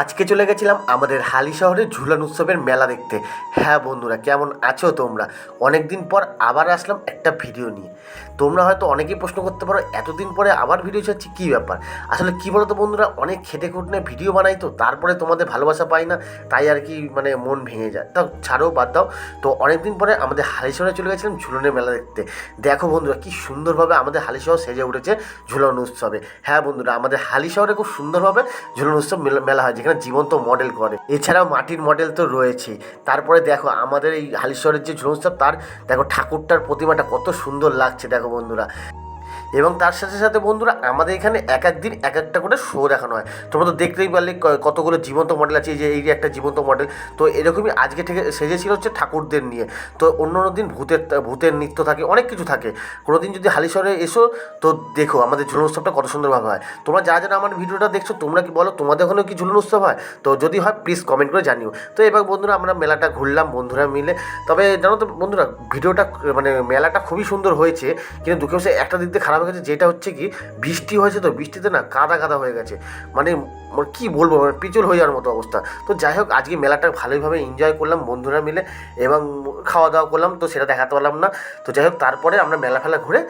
আজকে চলে গেছিলাম আমাদের হালি শহরে ঝুলন উৎসবের মেলা দেখতে। হ্যাঁ বন্ধুরা, কেমন আছো তোমরা? অনেক দিন পর আবার আসলাম একটা ভিডিও নিয়ে। তোমরা হয়তো অনেকেই প্রশ্ন করতে পারো, এতদিন পরে আবার ভিডিও ছাড়ছি, কী ব্যাপার? আসলে কী বলো তো বন্ধুরা, অনেক খেটে খুটনে ভিডিও বানাই তো, তারপরে তোমাদের ভালোবাসা পাই না, তাই আর কি মানে মন ভেঙে যায়। তাও ছাড়ো, বাদ দাও। তো অনেক দিন পরে আমাদের হালি শহরে চলে গেছিলাম ঝুলনের মেলা দেখতে। দেখো বন্ধুরা, কি সুন্দরভাবে আমাদের হালি শহর সেজে উঠেছে ঝুলন উৎসবে। হ্যাঁ বন্ধুরা, আমাদের হালি শহরে খুব সুন্দরভাবে ঝুলন উৎসব মেলা হয়, যেখানে জীবন্ত মডেল করে এছাড়াও মাটির মডেল তো রয়েছে। তারপরে দেখো আমাদের এই হালিশ্বরের যে ঝুলন তার দেখো ঠাকুরটার প্রতিমাটা কত সুন্দর লাগছে, দেখো বন্ধুরা। এবং তার সাথে সাথে বন্ধুরা, আমাদের এখানে এক এক দিন এক একটা করে শো দেখানো হয়। তোমরা তো দেখতেই পারলে কতগুলো জীবন্ত মডেল আছে যে এই একটা জীবন্ত মডেল তো এরকমই আজকে থেকে সেজেছিল হচ্ছে ঠাকুরদের নিয়ে। তো অন্য অন্য দিন ভূতের ভূতের নৃত্য থাকে, অনেক কিছু থাকে। কোনো দিন যদি হালিশহরে এসো, তো দেখো আমাদের ঝুলন উৎসবটা কত সুন্দরভাবে হয়। তোমরা যারা যারা আমার ভিডিওটা দেখছ, তোমরা কি বলো, তোমাদের ওখানেও কি ঝুলন উৎসব হয়? তো যদি হয় প্লিজ কমেন্ট করে জানিও। তো এবার বন্ধুরা, আমরা মেলাটা ঘুরলাম, বন্ধুরা মিলে। তবে জানো তো বন্ধুরা, ভিডিওটা মানে মেলাটা খুবই সুন্দর হয়েছে, কিন্তু দুঃখে একটা দিক দিয়ে খারাপ হয়ে গেছে যেটা হচ্ছে কি, বৃষ্টি হয়েছে তো, বৃষ্টিতে না কাদা কাদা হয়ে গেছে। মানে মানে কী বলব মানে পিচল হয়ে যাওয়ার মতো অবস্থা। তো যাই হোক, আজকে মেলাটা ভালোইভাবে এনজয় করলাম, বন্ধুরা মিলে, এবং খাওয়া দাওয়া করলাম, তো সেটা দেখাতে পারলাম না। তো যাই হোক, তারপরে আমরা মেলা ফেলা ঘুরে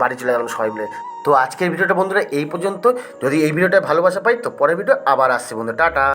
বাড়ি চলে গেলাম সবাই মিলে। তো আজকের ভিডিওটা বন্ধুরা এই পর্যন্ত যদি এই ভিডিওটা ভালোবাসা পাই, তো পরের ভিডিও আবার আসছে বন্ধু টাটা!